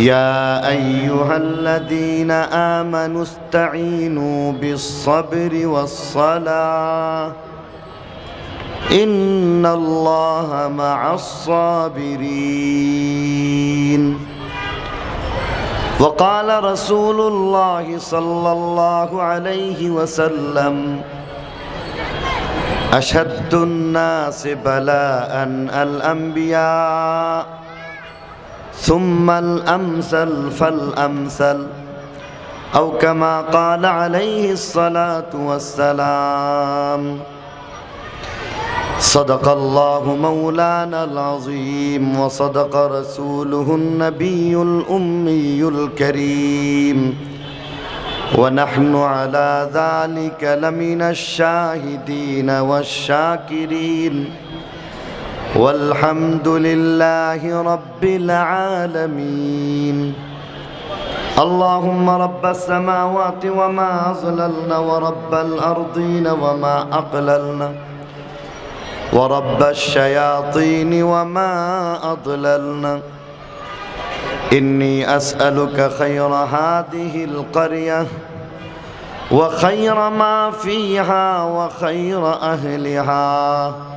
يا أيها الذين آمنوا استعينوا بالصبر والصلاة إن الله مع الصابرين وقال رسول الله صلى الله عليه وسلم أشد الناس بلاء الأنبياء ثم الأمثل فالأمثل أو كما قال عليه الصلاة والسلام. صدق الله مولانا العظيم وصدق رسوله النبي الأمي الكريم. ونحن على ذلك لمن الشاهدين والشاكرين. والحمد لله رب العالمين. اللهم رب السماوات وما أظللنا ورب الأرضين وما أقللنا ورب الشياطين وما أضللنا إني أسألك خير هذه القرية وخير ما فيها وخير أهلها.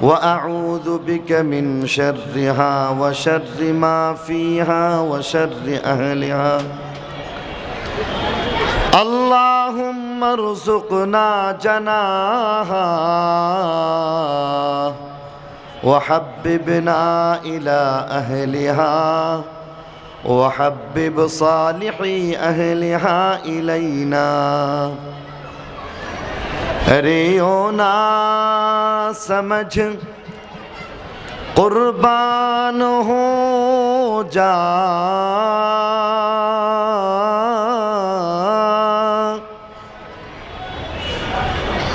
وأعوذ بك من شرها وشر ما فيها وشر أهلها. اللهم ارزقنا جناها وحببنا إلى أهلها وحبب صالحي أهلها إلينا. ريونا سمجھ قربان ہو جا۔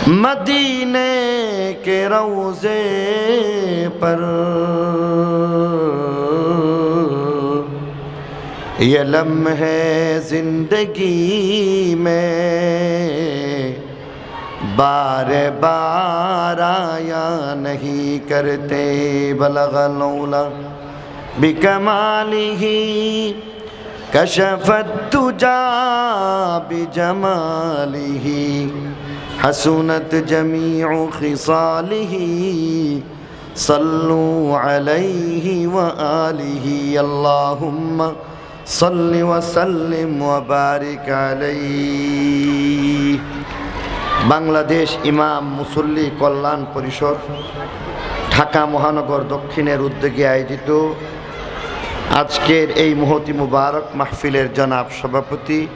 مدینے کے روزے پر یہ لمحے زندگی میں بار بار آیا نہیں کرتے بلغ لولا بکمالی ہی کشفت تجا بجمالی ہی حسنت جمیع خصالی ہی صلو علیہ وآلہ اللہم صلی وسلم وبارک علیہ বাংলাদেশ ইমাম মুসল্লি কল্যাণ পরিষদ ঢাকা মহানগর দক্ষিণের উদ্যোগে আয়োজিত আজকের এই মহতি মুবারক মাহফিলের জনাব সভাপতি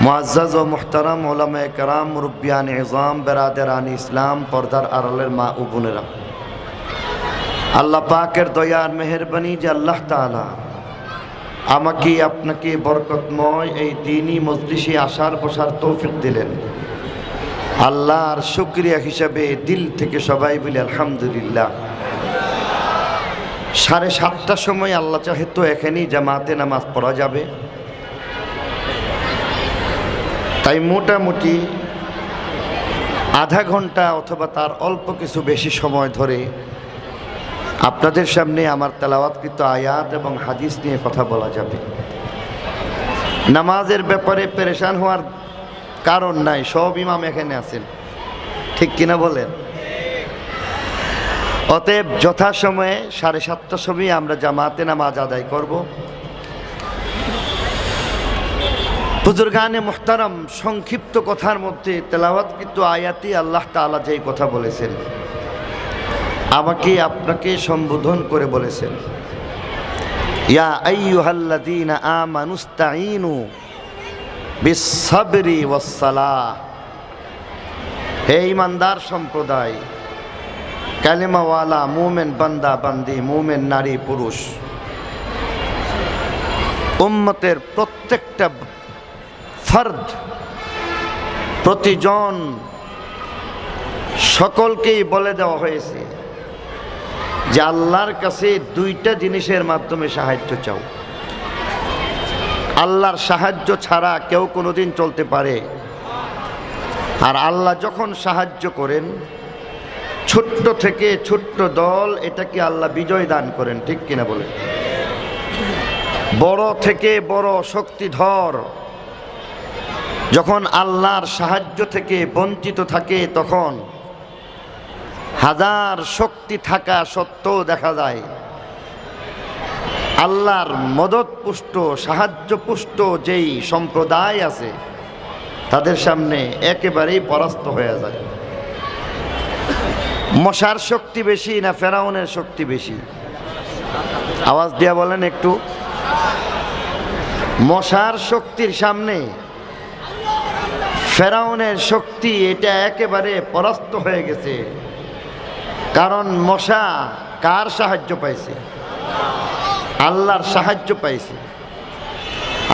মুআজ্জাজ ও মোহতারাম ওলামা কারাম মুরব্বিয়ান ইজাম বেরাদেরান ইসলাম পর্দার আড়ালের মা ও বোনেরা। আল্লাহ পাকের দয়ার মেহরবানি যে আল্লাহ তাআলা আমাকে আপনাকে বরকতময় এই দিনই মজলিসে আসার বসার তৌফিক দিলেন। আল্লাহর শুক্রিয়া হিসাবে দিল থেকে সবাই বলি, আলহামদুলিল্লাহ। সাড়ে সাতটার সময় আল্লাহ চাহে তো এখানেই জামাতে নামাজ পড়া যাবে। তাই মোটামুটি আধা ঘণ্টা অথবা তার অল্প কিছু বেশি সময় ধরে আপনাদের সামনে আমার তেলাওয়াতকৃত আয়াত এবং হাদিস নিয়ে কথা বলা যাবে। নামাজের ব্যাপারে পেরেশান হওয়ার কারণ নাই, সব ইমাম এখানে আছেন। ঠিক কিনা বলেন? অতএব যথাসময়ে সাড়ে সাতটার সময় আমরা জামাতে নামাজ আদায় করব। বুজুর্গানে মোহতারাম সংক্ষিপ্ত কথার মধ্যে তেলাওয়াত, কিন্তু আয়াতি আল্লাহ তাআলা যেই কথা বলেছেন আমাকে আপনাকে সম্বোধন করে বলেছেন। ইয়া আইয়ুহাল্লাযীনা আমানুস্তাঈনু বিসসাবরি ওয়াসসালাহ। হে ইমানদার সম্প্রদায়, কালেমাওয়ালা, মুমেন বান্দা, বান্দি, মুমেন নারী, পুরুষ, উম্মতের প্রত্যেকটা ফর্দ, প্রতিজন সকলকেই বলে দেওয়া হয়েছে যে আল্লাহর কাছে দুইটা জিনিসের মাধ্যমে সাহায্য চাও। আল্লাহর সাহায্য ছাড়া কেউ কোনোদিন চলতে পারে। আর আল্লাহ যখন সাহায্য করেন, ছোট্ট থেকে ছোট্ট দল এটাকে আল্লাহ বিজয় দান করেন, ঠিক কিনা বলে বড় থেকে বড় শক্তিধর। যখন আল্লাহর সাহায্য থেকে বঞ্চিত থাকে, তখন হাজার শক্তি থাকা সত্ত্বেও দেখা যায় আল্লাহর মদত পুষ্ট, সাহায্য পুষ্ট যেই সম্প্রদায় আছে, তাদের সামনে একেবারেই পরাস্ত হয়ে যায়। মশার শক্তি বেশি না ফেরাউনের শক্তি বেশি? আওয়াজ দিয়া বলেন একটু। মশার শক্তির সামনে ফেরাউনের শক্তি এটা একেবারে পরাস্ত হয়ে গেছে। কারণ মশা কার সাহায্য পাইছে? আল্লাহর সাহায্য পাইছে।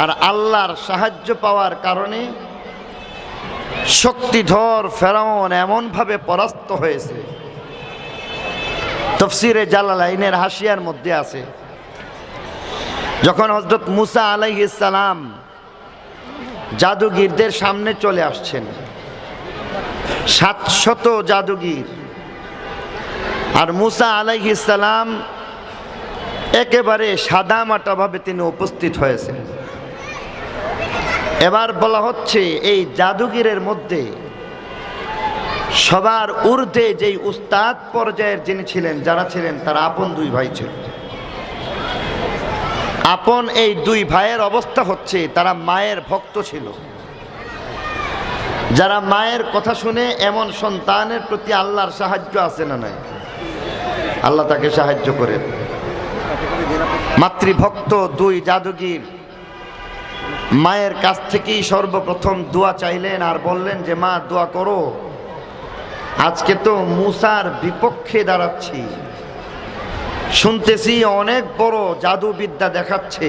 আর আল্লাহর সাহায্য পাওয়ার কারণে শক্তিধর ফেরাউন এমনভাবে পরাস্ত হয়েছে। তফসিরে জালালাইনের হাসিয়ার মধ্যে আছে। যখন হজরত মুসা আলাইসালাম জাদুগিরদের সামনে চলে আসছেন, সাতশত জাদুগির। আর মুসা আলাইসালাম একেবারে সাদামাটাভাবে তিনি উপস্থিত হয়েছেন। এবার বলা হচ্ছে এই জাদুগিরের মধ্যে সবার ঊর্ধ্বে যেই উস্তাদ পর্যায়ের যিনি ছিলেন, যারা ছিলেন, তারা আপন দুই ভাই ছিল। আপন এই দুই ভাইয়ের অবস্থা হচ্ছে, তারা মায়ের ভক্ত ছিল। যারা মায়ের কথা শুনে এমন সন্তানের প্রতি আল্লাহর সাহায্য আছে না নাই? আল্লাহ তাকে সাহায্য করেন। মাতৃভক্ত দুই জাদুগির। মায়ের কাছ থেকেই সর্বপ্রথম দোয়া চাইলেন আর বললেন যে, মা, দোয়া করো। আজকে তো মুসার বিপক্ষে দাঁড়াচ্ছি। শুনতেছি অনেক বড় জাদুবিদ্যা দেখাচ্ছে।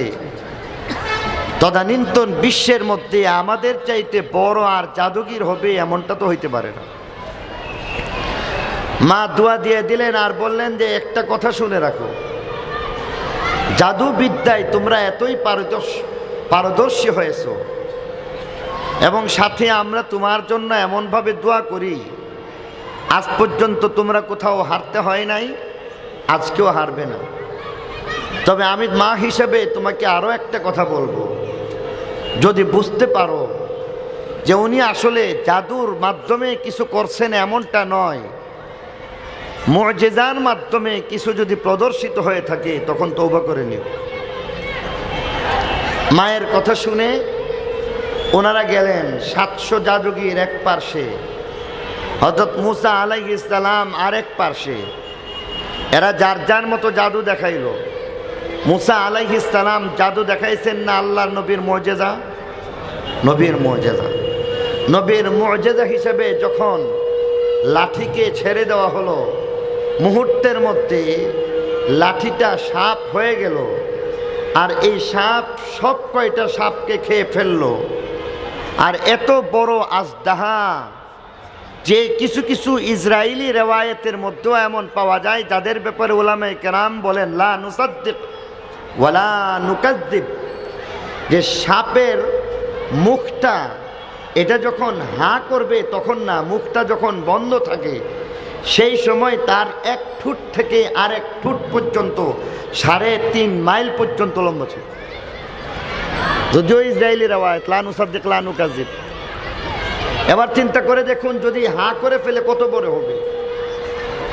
তদানীন্তন বিশ্বের মধ্যে আমাদের চাইতে বড় আর জাদুগির হবে এমনটা তো হইতে পারে না। মা দোয়া দিয়ে দিলেন আর বললেন যে, একটা কথা শুনে রাখো। জাদুবিদ্যায় তোমরা এতই পারদর্শ, পারদর্শী হয়েছ। এবং সাথে আমরা তোমার জন্য এমনভাবে দোয়া করি, আজ পর্যন্ত তোমরা কোথাও হারতে হয় নাই, আজকেও হারবে না। তবে আমি মা হিসেবে তোমাকে আরও একটা কথা বলব। যদি বুঝতে পারো যে উনি আসলে জাদুর মাধ্যমে কিছু করছেন এমনটা নয় মর্যাদার মাধ্যমে কিছু যদি প্রদর্শিত হয়ে থাকে, তখন তৌবা করে নিও। মায়ের কথা শুনে ওনারা গেলেন সাতশো জাদুগির এক পার্শ্বে। হজরত মুসা আলাই ইসলাম আরেক পার্শ্বে। এরা যার যার মতো জাদু দেখাইল। মুসা আলাই ইসলাম জাদু দেখাইছেন না আল্লাহর নবীর মর্যাদা নবীর মর্যাদা নবীর মর্যাদা হিসেবে যখন লাঠিকে ছেড়ে দেওয়া হলো মুহূর্তের মধ্যে লাঠিটা সাপ হয়ে গেল আর এই সাপ সব কয়টা সাপকে খেয়ে ফেলল। আর এত বড় আজদাহা যে কিছু কিছু ইসরায়েলি রেওয়ায়তের মধ্যেও এমন পাওয়া যায়, যাদের ব্যাপারে ওলামে কেরাম বলেন, লা নুসাদ্দিক ওয়ালা নুকাদ্দিব। যে সাপের মুখটা, এটা যখন হা করবে তখন না, মুখটা যখন বন্ধ থাকে সেই সময় তার এক ফুট থেকে আরেক ফুট পর্যন্ত, সাড়ে তিন মাইল পর্যন্ত লম্বা ছিল। যদিও ইসরায়েলি রেওয়ায়ত, লানু সাদ্দিক, লানু কাজিব এবার চিন্তা করে দেখুন, যদি হা করে ফেলে কত বড় হবে।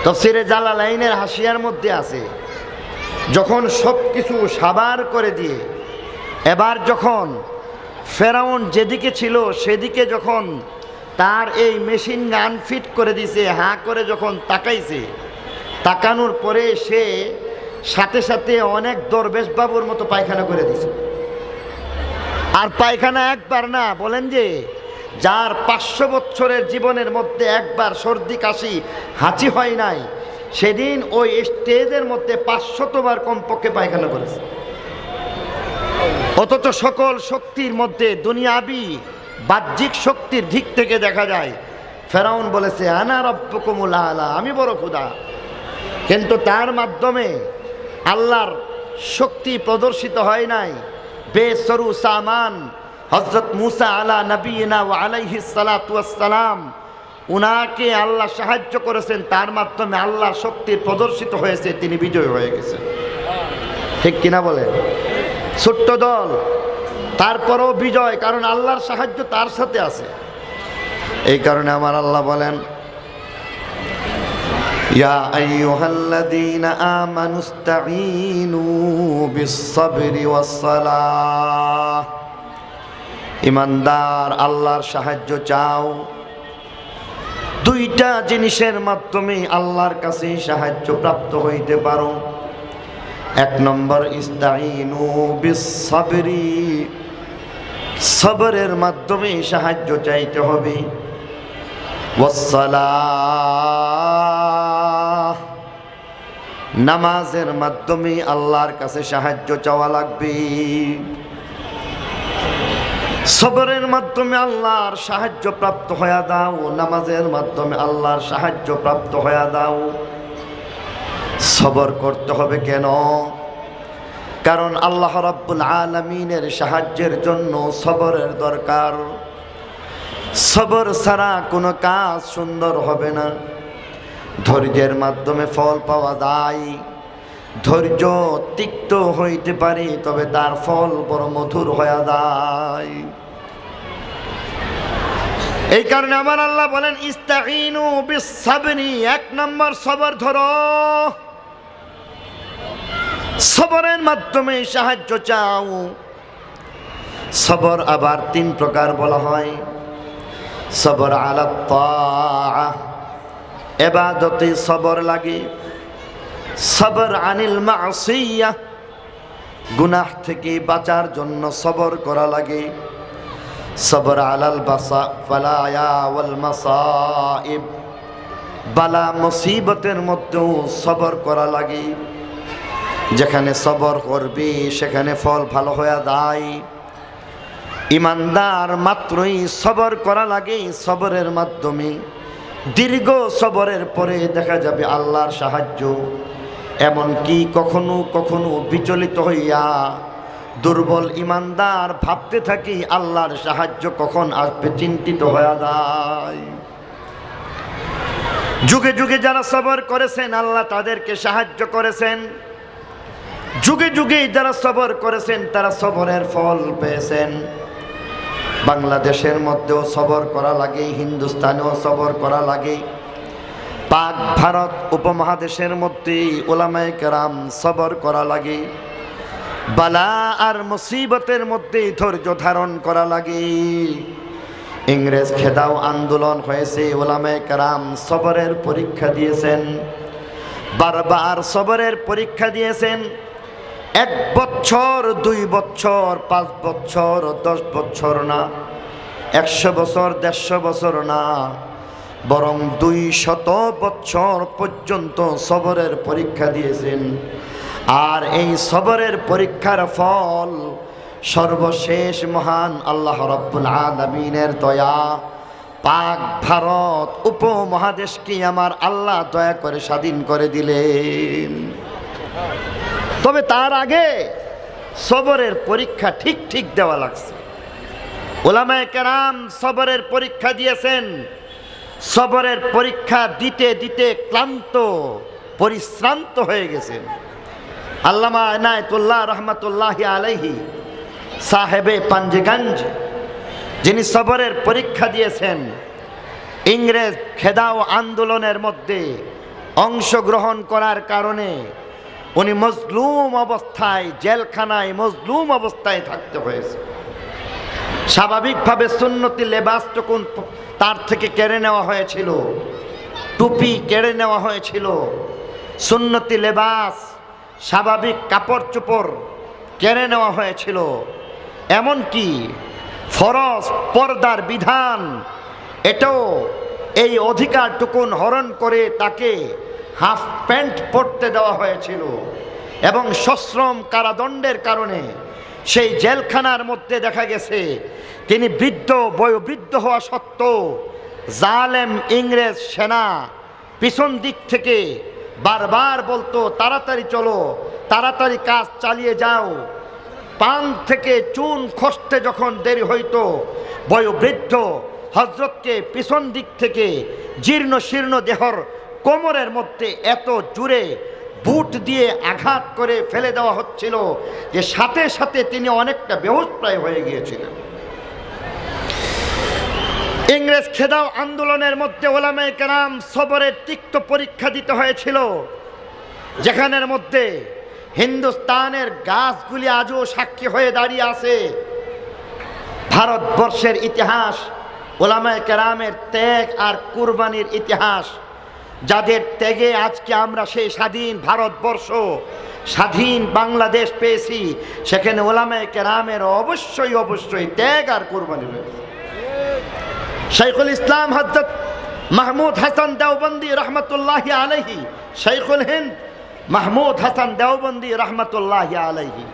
তফসিরে জালালাইনের হাসিয়ার মধ্যে আছে, যখন সব কিছু সাবার করে দিয়ে, এবার যখন ফেরাউন যেদিকে ছিল সেদিকে যখন তার এই মেশিন গান ফিট করে দিছে, হাঁ করে যখন তাকাইছে, তাকানোর পরে সে সাথে সাথে অনেক দরবেশ বাবুর মতো পায়খানা করে দিছে। আর পায়খানা একবার না, বলেন যে, যার পাঁচশো বছরের জীবনের মধ্যে একবার সর্দি কাশি, হাঁচি হয় নাই, সেদিন ওই স্টেজের মধ্যে পাঁচশতবার কমপক্ষে পায়খানা করেছে। অথচ সকল শক্তির মধ্যে দুনিয়াবি বাহ্যিক শক্তির দিক থেকে দেখা যায়। ফেরাউন বলেছে, আনা রব্বকুমুল আলা, আমি বড় ক্ষুদা কিন্তু তার মাধ্যমে আল্লাহর শক্তি প্রদর্শিত হয় নাই। বেসরু সামান হজরত মুসা আলা নবীনা ও আলাইহি সালাম উনাকে আল্লাহ সাহায্য করেছেন, তার মাধ্যমে আল্লাহ শক্তি প্রদর্শিত হয়েছে, তিনি বিজয় হয়ে গেছেন। ঠিক কিনা বলেন? ছোট্ট দল তারপরও বিজয়, কারণ আল্লাহর সাহায্য তার সাথে আছে। এই কারণে আমার আল্লাহ বলেন, ইয়া ইমানদার, আল্লাহর সাহায্য চাও। দুইটা জিনিসের মাধ্যমে আল্লাহর কাছে সাহায্য প্রাপ্ত হইতে পারো। এক নম্বর ইস্তাইনু বিস-সাবরি সবরের মাধ্যমে সাহায্য চাইতে হবে। নামাজের মাধ্যমে আল্লাহর কাছে সাহায্য চাওয়া লাগবে। সবরের মাধ্যমে আল্লাহর সাহায্য প্রাপ্ত হয়ে দাও। নামাজের মাধ্যমে আল্লাহর সাহায্য প্রাপ্ত হয়ে দাও। সবর করতে হবে কেন? কারণ আল্লাহ রাব্বুল আলমিনের সাহায্যের জন্য সবরের দরকার। সবর ছাড়া কোনো কাজ সুন্দর হবে না। ধৈর্যের মাধ্যমে ফল পাওয়া যায়। ধৈর্য তিক্ত হইতে পারে, তবে তার ফল বড় মধুর হয়ে যায়। এই কারণে আমার আল্লাহ বলেন বিসাবরি এক নম্বর সবর ধরো। সবরের মাধ্যমে সাহায্য চাও। সবর আবার তিন প্রকার বলা হয়। সবর আলাত্তা এবাদতে সবর লাগে। সবর আনিল মাসিয়া, গুনাহ থেকে বাঁচার জন্য সবর করা লাগে। সবর আলাল বাসা ফালায়া ওয়াল মাসাইব, বালা মুসিবতের মধ্যেও সবর করা লাগে। যেখানে সবর করবি, সেখানে ফল ভালো হয়ে যায়। ইমানদার মাত্রই সবর করা লাগে, সবরের মাধ্যমে। দীর্ঘ সবরের পরে দেখা যাবে আল্লাহর সাহায্য। এমন কি কখনো কখনো বিচলিত হইয়া দুর্বল ইমানদার ভাবতে থাকি, আল্লাহর সাহায্য কখন আসবে চিন্তিত হয়ে যায়। যুগে যুগে যারা সবর করেছেন, আল্লাহ তাদেরকে সাহায্য করেছেন। যুগে যুগে যারা সবর করেছেন, তারা সবরের ফল পেয়েছেন। বাংলাদেশের মধ্যেও সবর করা লাগে, হিন্দুস্তানেও সবর করা লাগে। পাক ভারত উপমহাদেশের মধ্যে ওলামায় কেরাম সবর করা লাগে। বালা আর মুসিবতের মধ্যে ধৈর্য ধারণ করা লাগে। ইংরেজ খেদাও আন্দোলন হয়েছে, ওলামায় কেরাম সবরের পরীক্ষা দিয়েছেন। বারবার সবরের পরীক্ষা দিয়েছেন। এক বছর, দুই বছর, পাঁচ বছর, দশ বছর না, একশো বছর, দেড়শো বছর না, বরং দুই শত বছর পর্যন্ত সবরের পরীক্ষা দিয়েছেন। আর এই সবরের পরীক্ষার ফল সর্বশেষ মহান আল্লাহ রব্বুল দয়া। পাক ভারত উপমহাদেশকে আমার আল্লাহ দয়া করে স্বাধীন করে দিলেন। তবে তার আগে সবরের পরীক্ষা ঠিক ঠিক দেওয়া লাগছে। ওলামায় কেরাম সবরের পরীক্ষা দিয়েছেন। সবরের পরীক্ষা দিতে দিতে ক্লান্ত, পরিশ্রান্ত হয়ে গেছেন। আল্লামা এনায়তুল্লাহ রহমতুল্লাহ আলাইহি, সাহেবে পাঞ্জগঞ্জ, যিনি সবরের পরীক্ষা দিয়েছেন, ইংরেজ খেদাও আন্দোলনের মধ্যে অংশগ্রহণ করার কারণে উনি মজলুম অবস্থায় জেলখানায় মজলুম অবস্থায় থাকতে হয়েছে। স্বাভাবিকভাবে সুন্নতি লেবাসটুকু তার থেকে কেড়ে নেওয়া হয়েছিল, টুপি কেড়ে নেওয়া হয়েছিল। সুন্নতি লেবাস, স্বাভাবিক কাপড় চোপড় কেড়ে নেওয়া হয়েছিল। এমনকি ফরজ পর্দার বিধান, এটাও এই অধিকারটুকুন হরণ করে তাকে হাফ প্যান্ট পরতে দেওয়া হয়েছিল এবং সশ্রম কারাদণ্ডের কারণে সেই জেলখানার মধ্যে দেখা গেছে, তিনি বৃদ্ধ, বয়োবৃদ্ধ হওয়া সত্ত্বেও জালেম ইংরেজ সেনা পিছন দিক থেকে বারবার বলতো, তাড়াতাড়ি চলো, তাড়াতাড়ি কাজ চালিয়ে যাও। পান থেকে চুন খসতে যখন দেরি হইতো, বয়োবৃদ্ধ হজরতকে পিছন দিক থেকে জীর্ণ শীর্ণ দেহর কোমরের মধ্যে এত জুড়ে বুট দিয়ে আঘাত করে ফেলে দেওয়া হচ্ছিল যে সাথে সাথে তিনি অনেকটা বেহুশ প্রায় হয়ে গিয়েছিলেন। ইংরেজ খেদাও আন্দোলনের মধ্যে ওলামায় কেরাম সবরের তিক্ত পরীক্ষা দিতে হয়েছিল, যেখানের মধ্যে হিন্দুস্তানের গাছগুলি আজও সাক্ষী হয়ে দাঁড়িয়ে আছে। ভারতবর্ষের ইতিহাস, ওলামায় কেরামের ত্যাগ আর কুরবানির ইতিহাস যাদের ত্যাগে আজকে আমরা সেই স্বাধীন ভারতবর্ষ, স্বাধীন বাংলাদেশ পেয়েছি, সেখানে ওলামায় কেরামের অবশ্যই অবশ্যই ত্যাগ আর কুরবানি রয়েছে। শাইখুল ইসলাম হজরত মাহমুদ হাসান দেওবন্দি রহমতুল্লাহ আলহি শাইখুল হিন্দ মাহমুদ হাসান দেওবন্দি রহমতুল্লাহ আলহি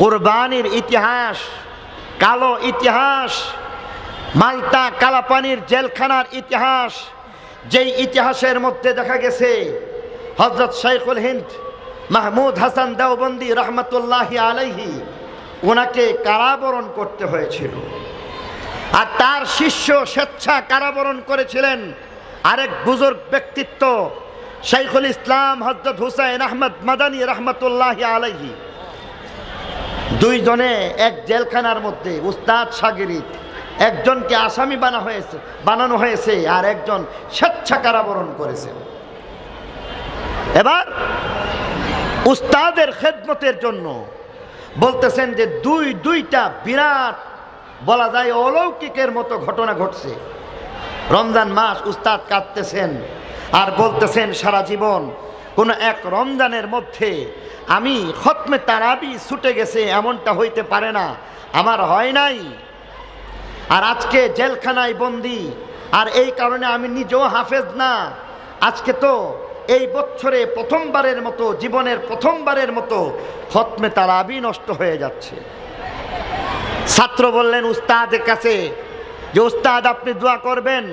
কুরবানির ইতিহাস, কালো ইতিহাস মালতা কালাপানির জেলখানার ইতিহাস যেই ইতিহাসের মধ্যে দেখা গেছে হজরত শাইখুল হিন্দ মাহমুদ হাসান দেওবন্দি রহমতুল্লাহ আলহি ওনাকে কারাবরণ করতে হয়েছিল। আর তার শিষ্য স্বেচ্ছা কারাবরণ করেছিলেন আরেক বুজুর্গ ব্যক্তিত্ব শাইখুল ইসলাম হজরত হুসাইন আহমদ মাদানী রহমতুল্লাহ আলহি দুইজনে এক জেলখানার মধ্যে, উস্তাদ সাগিরিত একজনকে আসামি বানা হয়েছে, বানানো হয়েছে আর একজন স্বেচ্ছা কারাবরণ করেছে। এবার উস্তাদের খেদমতের জন্য বলতেছেন যে দুই, দুইটা বিরাট বলা যায় অলৌকিকের মতো ঘটনা ঘটছে। রমজান মাস উস্তাদ কাঁদতেছেন আর বলতেছেন সারা জীবন, কোন এক রমজানের মধ্যে আমি খতমে তারাবি ছুটে গেছে, এমনটা হইতে পারে না। আমার হয় নাই। আর আজকে জেলখানায় বন্দি। আর এই কারণে আমি নিজেও হাফেজ না। আজকে তো এই বছরে প্রথমবারের মতো, জীবনের প্রথমবারের মতো খতমে তারাবি নষ্ট হয়ে যাচ্ছে। ছাত্র বললেন, উস্তাদের কাছে যে উস্তাদ আপনি দোয়া করবেন,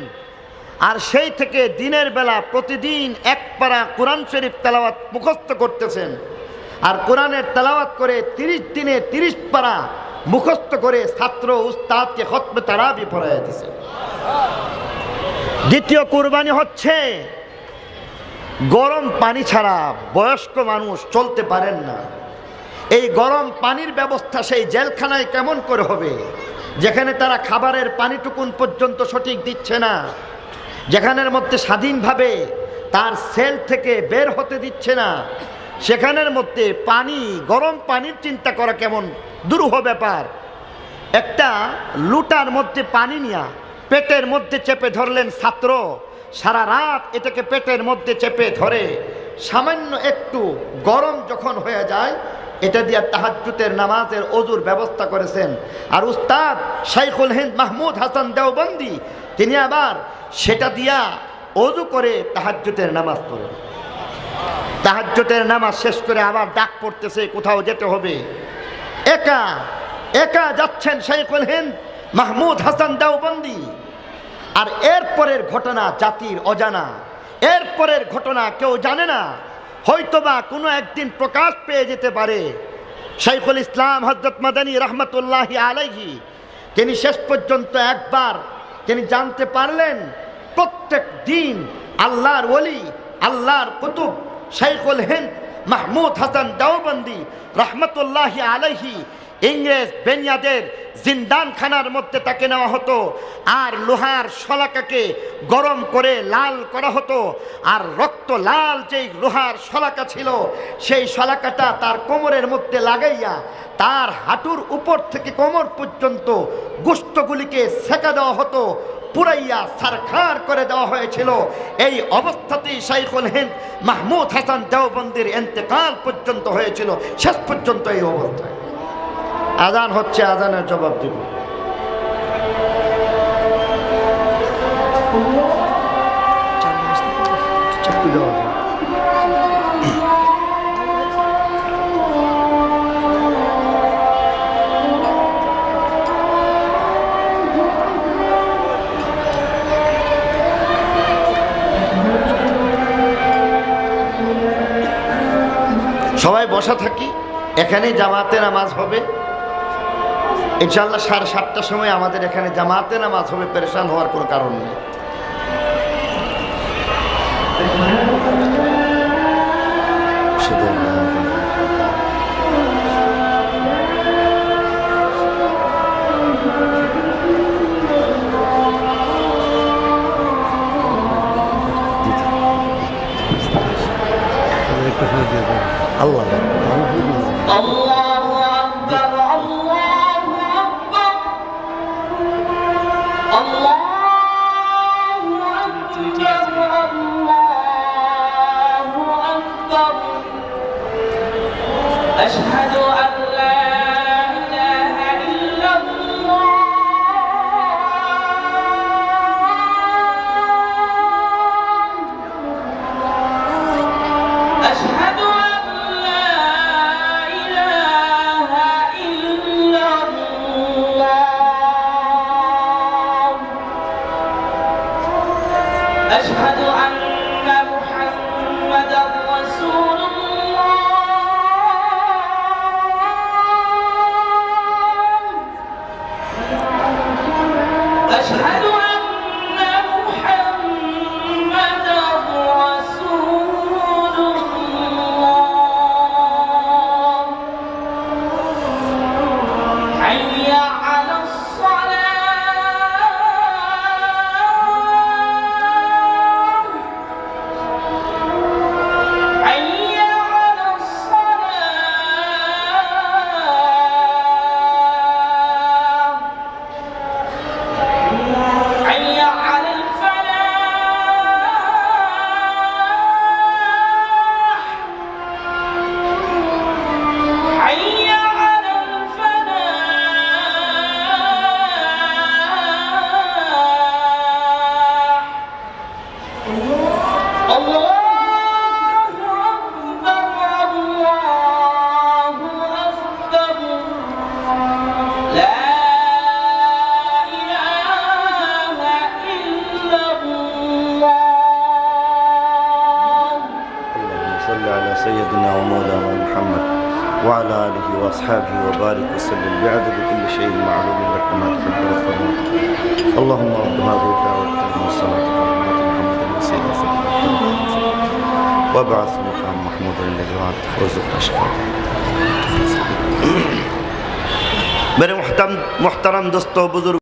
আর সেই থেকে দিনের বেলা প্রতিদিন এক পারা কোরআন শরীফ তেলাওয়াত মুখস্থ করতেছেন। আর কোরআনের তেলাওয়াত করে তিরিশ দিনে তিরিশ পারা মুখস্থ করে ছাত্র উস্তাদকে খতমে তারাবি পড়াই দিছে। দ্বিতীয় কুরবানি হচ্ছে, গরম পানি ছাড়া বয়স্ক মানুষ চলতে পারেন না। এই গরম পানির ব্যবস্থা সেই জেলখানায় কেমন করে হবে? যেখানে তারা খাবারের পানিটুকুন পর্যন্ত সঠিক দিচ্ছে না। যেখানের মধ্যে স্বাধীনভাবে তার সেল থেকে বের হতে দিচ্ছে না। সেখানের মধ্যে পানি, গরম পানির চিন্তা করা কেমন দুরূহ ব্যাপার। একটা লুটার মধ্যে পানি নিয়া পেটের মধ্যে চেপে ধরলেন ছাত্র। সারা রাত এটাকে পেটের মধ্যে চেপে ধরে। সামান্য একটু গরম যখন হয়ে যায়, এটা দিয়ে তাহাজ্জুতের নামাজের অজুর ব্যবস্থা করেছেন। আর উস্তাদ শাইখুল হিন্দ মাহমুদ হাসান দেওবন্দি, তিনি আবার সেটা দিয়া অজু করে তাহাজ্জুতের নামাজ পড়েন। তাহাজ্জুতের নামাজ শেষ করে আবার ডাক পড়তেছে, কোথাও যেতে হবে। একা একা যাচ্ছেন শাইখুল হিন্দ, মাহমুদ হাসান দেওবন্দি। আর এরপরের ঘটনা জাতির অজানা। এরপরের ঘটনা কেউ জানে না। হয়তোবা কোনো একদিন প্রকাশ পেয়ে যেতে পারে। শাইখুল ইসলাম হজরত মাদানী রহমতুল্লাহ আলাইহি, তিনি শেষ পর্যন্ত একবার তিনি জানতে পারলেন, প্রত্যেক দিন আল্লাহর ওলি, আল্লাহর কুতুব শাইখুল হিন্দ মাহমুদ হাসান দেওবন্দি রহমতুল্লাহি আলহি ইংরেজ বেনিয়াদের জিন্দানখানার মধ্যে তাকে নেওয়া হতো আর লোহার শলাকাকে গরম করে লাল করা হতো আর রক্ত লাল যেই লোহার শলাকা ছিল, সেই শলাকাটা তার কোমরের মধ্যে লাগাইয়া তার হাঁটুর উপর থেকে কোমর পর্যন্ত গুস্তগুলিকে সেকা দেওয়া হতো। পুরাইয়া সারখার করে দেওয়া হয়েছিল। এই অবস্থাতেই শাইখুল হিন্দ মাহমুদ হাসান দেওবন্দির এন্তেকাল পর্যন্ত হয়েছিল। শেষ পর্যন্ত এই অবস্থায়। আজান হচ্ছে, আজানের জবাব দিব। চাকরি বসা থাকি, এখানে জামাতে নামাজ হবে। ইনশাল্লাহ সাড়ে সাতটার সময় আমাদের এখানে জামাতে নামাজ হবে, পেরেশান হওয়ার কোনো কারণ নেই। আল্লাহ। الله أشهد মহতারাম দোস্ত বুজুর্গ।